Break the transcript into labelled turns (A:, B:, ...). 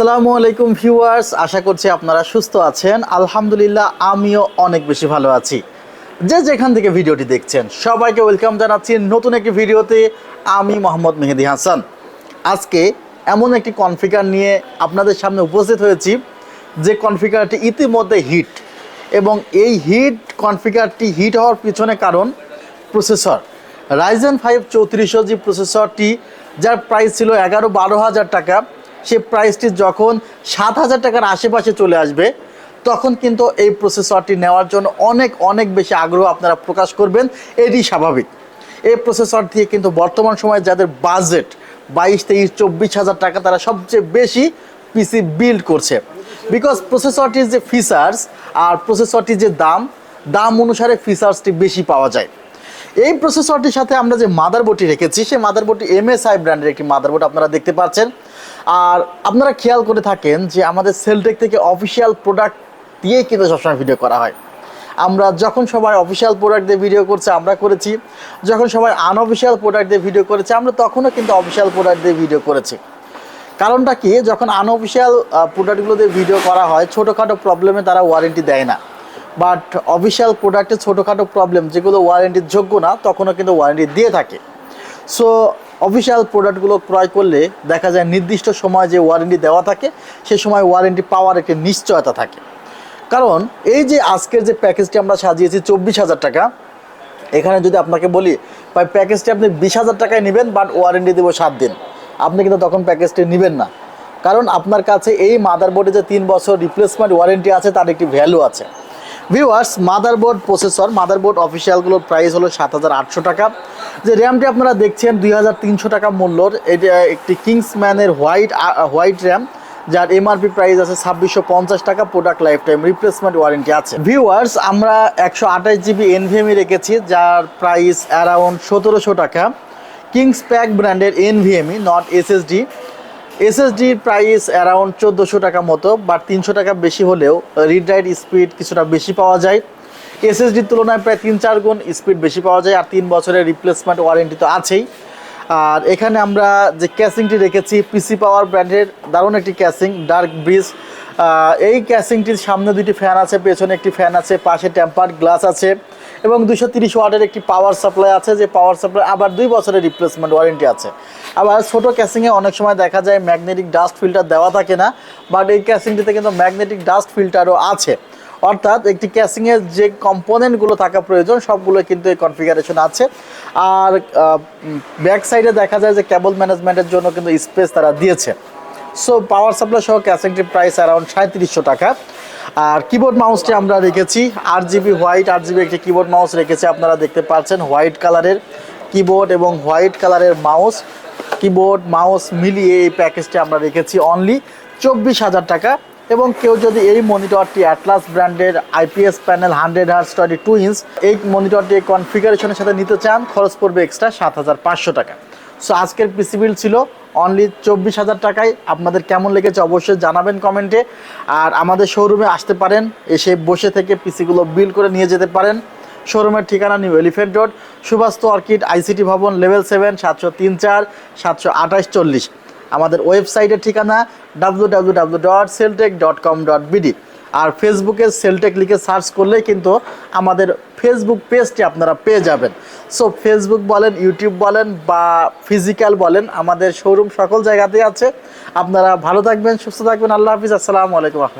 A: আসসালামু আলাইকুম ভিউয়ার্স, আশা করছি আপনারা সুস্থ আছেন। আলহামদুলিল্লাহ, আমিও অনেক বেশি ভালো আছি। যে যেখান থেকে ভিডিওটি দেখছেন, সবাইকে ওয়েলকাম জানাচ্ছি নতুন একটি ভিডিওতে। আমি মোহাম্মদ মেহেদি হাসান। আজকে এমন একটি কনফিগার নিয়ে আপনাদের সামনে উপস্থিত হয়েছি, যে কনফিগারটি ইতিমধ্যে হিট এবং এই হিট কনফিগারটি হিট হওয়ার পিছনে কারণ প্রসেসর রাইজেন ফাইভ চৌত্রিশশো জি প্রসেসরটি যার প্রাইস ছিল এগারো বারো হাজার টাকা সে প্রাইসটি যখন সাত হাজার টাকার আশেপাশে চলে আসবে, তখন কিন্তু এই প্রসেসরটি নেওয়ার জন্য অনেক অনেক বেশি আগ্রহ আপনারা প্রকাশ করবেন। এটি স্বাভাবিক। এই প্রসেসর দিয়ে কিন্তু বর্তমান সময়ে যাদের বাজেট বাইশ, তেইশ, চব্বিশ হাজার টাকা, তারা সবচেয়ে বেশি পিসি বিল্ড করছে। বিকজ প্রসেসরটির যে ফিচার্স আর প্রসেসরটির যে দাম দাম অনুসারে ফিচার্সটি বেশি পাওয়া যায়। এই প্রসেসরটির সাথে আমরা যে মাদারবোর্ডটি রেখেছি, সেই মাদারবোর্ডটি এমএসআই ব্র্যান্ডের একটি মাদারবোর্ড আপনারা দেখতে পাচ্ছেন। আর আপনারা খেয়াল করে থাকেন যে আমাদের সেলটেক থেকে অফিসিয়াল প্রোডাক্ট দিয়েই কিন্তু সবসময় ভিডিও করা হয়। আমরা যখন সবাই অফিসিয়াল প্রোডাক্ট দিয়ে ভিডিও করছে, আমরা করেছি। যখন সবাই আনঅফিসিয়াল প্রোডাক্ট দিয়ে ভিডিও করেছে, আমরা তখনও কিন্তু অফিসিয়াল প্রোডাক্ট দিয়ে ভিডিও করেছি। কারণটা কি? যখন আনঅফিসিয়াল প্রোডাক্টগুলো দিয়ে ভিডিও করা হয়, ছোটোখাটো প্রবলেমে তারা ওয়ারেন্টি দেয় না। বাট অফিসিয়াল প্রোডাক্টে ছোটোখাটো প্রবলেম যেগুলো ওয়ারেন্টির যোগ্য না, তখনও কিন্তু ওয়ারেন্টি দিয়ে থাকে। সো অফিসিয়াল প্রোডাক্টগুলো ক্রয় করলে দেখা যায় নির্দিষ্ট সময় যে ওয়ারেন্টি দেওয়া থাকে, সে সময় ওয়ারেন্টি পাওয়ার একটি নিশ্চয়তা থাকে। কারণ এই যে আজকের যে প্যাকেজটি আমরা সাজিয়েছি চব্বিশ হাজার টাকা, এখানে যদি আপনাকে বলি, ভাই প্যাকেজটি আপনি বিশ হাজার টাকায় নেবেন বাট ওয়ারেন্টি দেবো সাত দিন। আপনি কিন্তু তখন প্যাকেজটি নেবেন না। কারণ আপনার কাছে এই মাদারবোর্ডে যে তিন বছর রিপ্লেসমেন্ট ওয়ারেন্টি আছে, তার একটি ভ্যালু আছে। ভিউয়ার্স মাদারবোর্ড প্রসেসর মাদারবোর্ড অফিসিয়ালগুলোর প্রাইস হলো সাত হাজার আটশো টাকা। যে র্যামটি আপনারা দেখছেন, দুই হাজার তিনশো টাকা মূল্যর। এটা একটি কিংসম্যানের হোয়াইট হোয়াইট র্যাম যার এমআরপি প্রাইস আছে ছাব্বিশশো পঞ্চাশ টাকা product lifetime replacement warranty আছে। ভিউয়ার্স আমরা একশো আঠাশ জিবি এনভিএমই রেখেছি, যার প্রাইস অ্যারাউন্ড সতেরোশো টাকা। কিংস প্যাক ব্র্যান্ডের এনভিএমই নট এসএসডি এসএসডির প্রাইস অ্যারাউন্ড চোদ্দোশো টাকা মতো বাট তিনশো টাকা বেশি হলেও রিড রাইট স্পিড কিছুটা বেশি পাওয়া যায়। এসএসডির তুলনায় প্রায় তিন চার গুণ স্পিড বেশি পাওয়া যায়, আর তিন বছরের রিপ্লেসমেন্ট ওয়ারেন্টি তো আছেই। আর এখানে আমরা যে ক্যাসিংটি রেখেছি পিসি পাওয়ার ব্র্যান্ডের দারুণ একটি ক্যাসিং ডার্ক ব্রিজ এই ক্যাসিংটির সামনে দুটি ফ্যান আছে, পেছনে একটি ফ্যান আছে, পাশে টেম্পার্ড গ্লাস আছে। এবং দুশো তিরিশ ওয়াটের একটি পাওয়ার সাপ্লাই আছে, যে পাওয়ার সাপ্লাই আবার দুই বছরের রিপ্লেসমেন্ট ওয়ারেন্টি আছে। আবার ছোটো ক্যাসিংয়ে অনেক সময় দেখা যায় ম্যাগনেটিক ডাস্ট ফিল্টার দেওয়া থাকে না বাট এই ক্যাসিংটিতে কিন্তু ম্যাগনেটিক ডাস্ট ফিল্টারও আছে। অর্থাৎ একটি ক্যাসিংয়ের যে কম্পোনেন্টগুলো থাকা প্রয়োজন সবগুলো কিন্তু এই কনফিগারেশন আছে। আর ব্যাক সাইডে দেখা যায় যে কেবল ম্যানেজমেন্টের জন্য কিন্তু স্পেস তারা দিয়েছে। সো পাওয়ার সাপ্লাই সহ ক্যাসিংটির প্রাইস অ্যারাউন্ড সাঁত্রিশশো টাকা। আর কিবোর্ড মাউসটি আমরা রেখেছি। আট জিবি হোয়াইট আট জিবি একটি কিবোর্ড মাউস রেখেছি, আপনারা দেখতে পাচ্ছেন হোয়াইট কালারের কিবোর্ড এবং হোয়াইট কালারের মাউস কিবোর্ড মাউস মিলিয়ে এই প্যাকেজটি আমরা রেখেছি অনলি চব্বিশ হাজার টাকা। এবং কেউ যদি এই মনিটরটি অ্যাটলাস ব্র্যান্ডের IPS panel hundred hertz twenty two inch এই মনিটরটি কনফিগারেশনের সাথে নিতে চান, খরচ পড়বে এক্সট্রা সাত হাজার পাঁচশো টাকা। সো আজকের পিসি বিল ছিল অনলি চব্বিশ হাজার টাকায়। আপনাদের কেমন লেগেছে অবশ্যই জানাবেন কমেন্টে। আর আমাদের শোরুমে আসতে পারেন, এসে বসে থেকে পিসিগুলো বিল করে নিয়ে যেতে পারেন। শোরুমের ঠিকানা New Elephant Road Subastu Orchid ICT ভবন লেভেল সেভেন সাতশো তিন চার, সাতশো আঠাশ চল্লিশ। আমাদের ওয়েবসাইটের ঠিকানা W W W dot Celltech dot com dot BD আর ফেসবুকে সেলটেক লিখে সার্চ করলে কিন্তু আমাদের ফেসবুক পেজটি আপনারা পেয়ে যাবেন। সো ফেসবুক বলেন ইউটিউব বলেন বা ফিজিক্যাল বলেন, আমাদের শোরুম সকল জায়গাতেই আছে। আপনারা ভালো থাকবেন, সুস্থ থাকবেন। আল্লাহ হাফিজ। আসসালামু আলাইকুম রহমতুল্লাহ